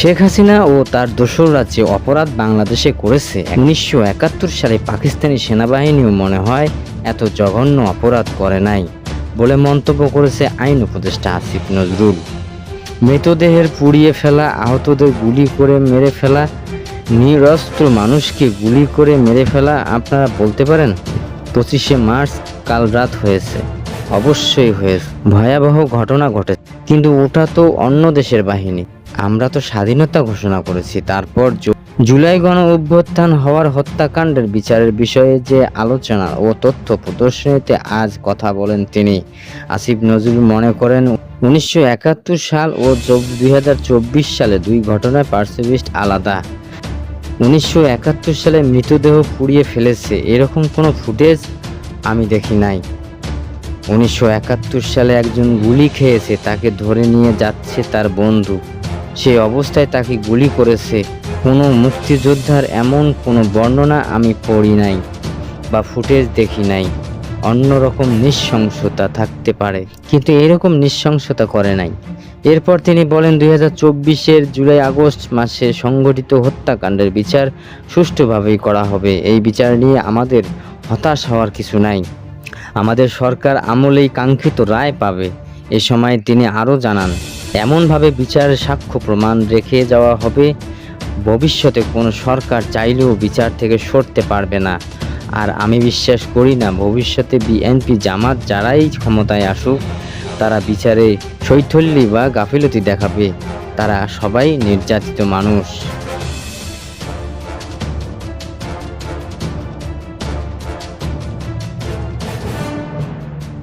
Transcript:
শেখ হাসিনা ও তার দোসররা যে অপরাধ বাংলাদেশে করেছে। উনিশশো একাত্তর সালে পাকিস্তানি সেনাবাহিনীও মনে হয় এত জঘন্য অপরাধ করে নাই বলে মন্তব্য করেছে আইন উপদেষ্টা আসিফ নজরুল। মৃতদেহের পুড়িয়ে ফেলা, আহতদের গুলি করে মেরে ফেলা, নিরস্ত্র মানুষকে গুলি করে মেরে ফেলা, আপনারা বলতে পারেন? পঁচিশে মার্চ কাল রাত হয়েছে। অবশ্যই হয়েছে। ভয়াবহ ঘটনা ঘটেছে। কিন্তু ওটা তো অন্য দেশের বাহিনী। আমরা তো স্বাধীনতা ঘোষণা করেছি, তারপর জুলাই গণ অভ্যুত্থান হওয়ার হত্যাকাণ্ডের বিচারের বিষয়ে যে আলোচনা ও তথ্য প্রদর্শনীতে আজ কথা বলেন তিনি। আসিফ নজরুল মনে করেন, উনিশশো একাত্তর সাল ও দুই হাজার চব্বিশ সালে দুই ঘটনায় পার্সিভিস্ট আলাদা। উনিশশো একাত্তর সালে মৃতদেহ পুড়িয়ে ফেলেছে, এরকম কোনো ফুটেজ আমি দেখি নাই। উনিশশো একাত্তর সালে একজন গুলি খেয়েছে, তাকে ধরে নিয়ে যাচ্ছে তার বন্ধু। সেই অবস্থায় তাকে গুলি করেছে। কোনো মুক্তিযোদ্ধার এমন কোনো বর্ণনা আমি পড়ি নাই বা ফুটেজ দেখি নাই। অন্যরকম নৃশংসতা থাকতে পারে। কিন্তু এরকম নৃশংসতা করে নাই। এরপর তিনি বলেন, দুই হাজার চব্বিশের জুলাই আগস্ট মাসে সংগঠিত হত্যাকাণ্ডের বিচার সুষ্ঠুভাবেই করা হবে। এই বিচার নিয়ে আমাদের হতাশ হওয়ার কিছু নাই। আমাদের সরকার আমলেই কাঙ্ক্ষিত রায় পাবে। এ সময় তিনি আরও জানান এমনভাবে বিচার সাক্ষ্য প্রমাণ রেখে যাওয়া হবে। ভবিষ্যতে কোনো সরকার চাইলেও বিচার থেকে সরতে পারবে না। আর আমি বিশ্বাস করি না, ভবিষ্যতে বিএনপি জামাত যারাই ক্ষমতায় আসুক, তারা বিচারে শৈথল্যি বা গাফিলতি দেখাবে। তারা সবাই নির্যাতিত মানুষ।